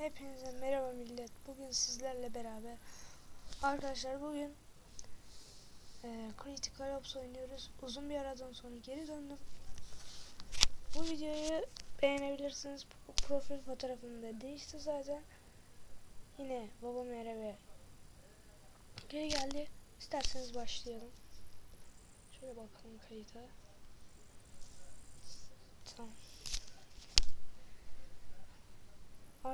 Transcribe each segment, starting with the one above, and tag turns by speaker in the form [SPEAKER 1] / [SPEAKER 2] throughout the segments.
[SPEAKER 1] Hepinize merhaba millet. Bugün sizlerle beraber arkadaşlar bugün e, Critical Ops oynuyoruz. Uzun bir aradan sonra geri döndüm. Bu videoyu beğenebilirsiniz. Profil fotoğrafım da değişti zaten. Yine babam merhaba geri geldi. İsterseniz başlayalım. Şöyle bakalım kayıta.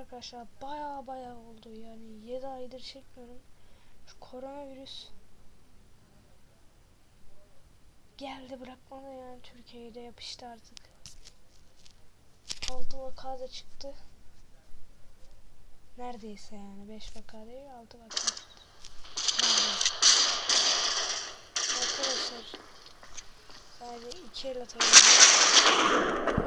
[SPEAKER 1] Arkadaşlar baya baya oldu yani 7 aydır çekmiyorum. Şu koronavirüs geldi bırakmadı yani Türkiye'ye de yapıştı artık. 6 vaka da çıktı. Neredeyse yani 5 vaka değil 6 vaka çıktı. Arkadaşlar sadece 2 el atabilirim.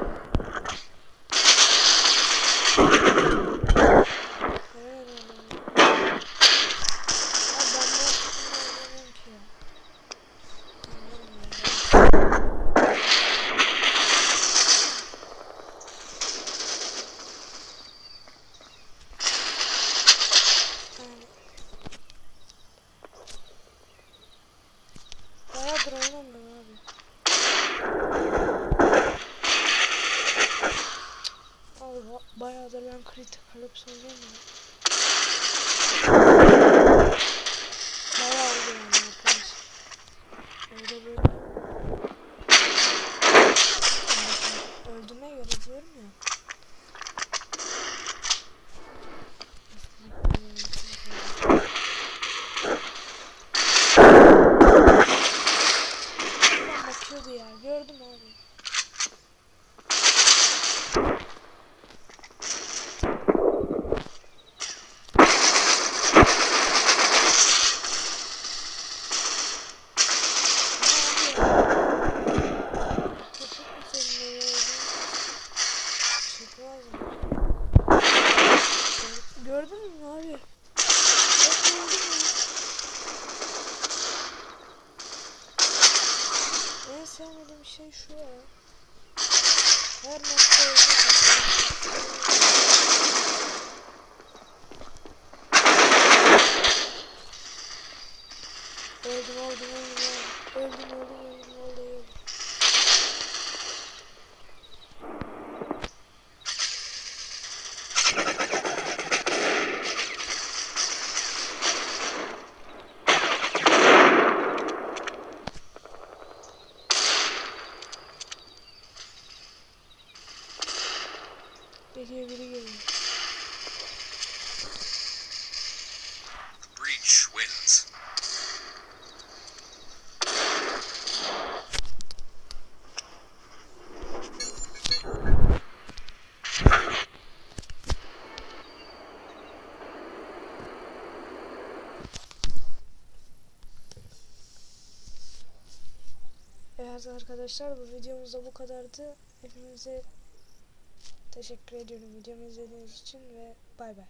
[SPEAKER 1] Bayağıdır ben Critical що? Гарно стоїть. Geliyor biri geliyor.
[SPEAKER 2] Breach wins.
[SPEAKER 1] Evet arkadaşlar bu videomuz da bu kadardı. Hepinize teşekkür ediyorum videomu izlediğiniz için ve bay bay.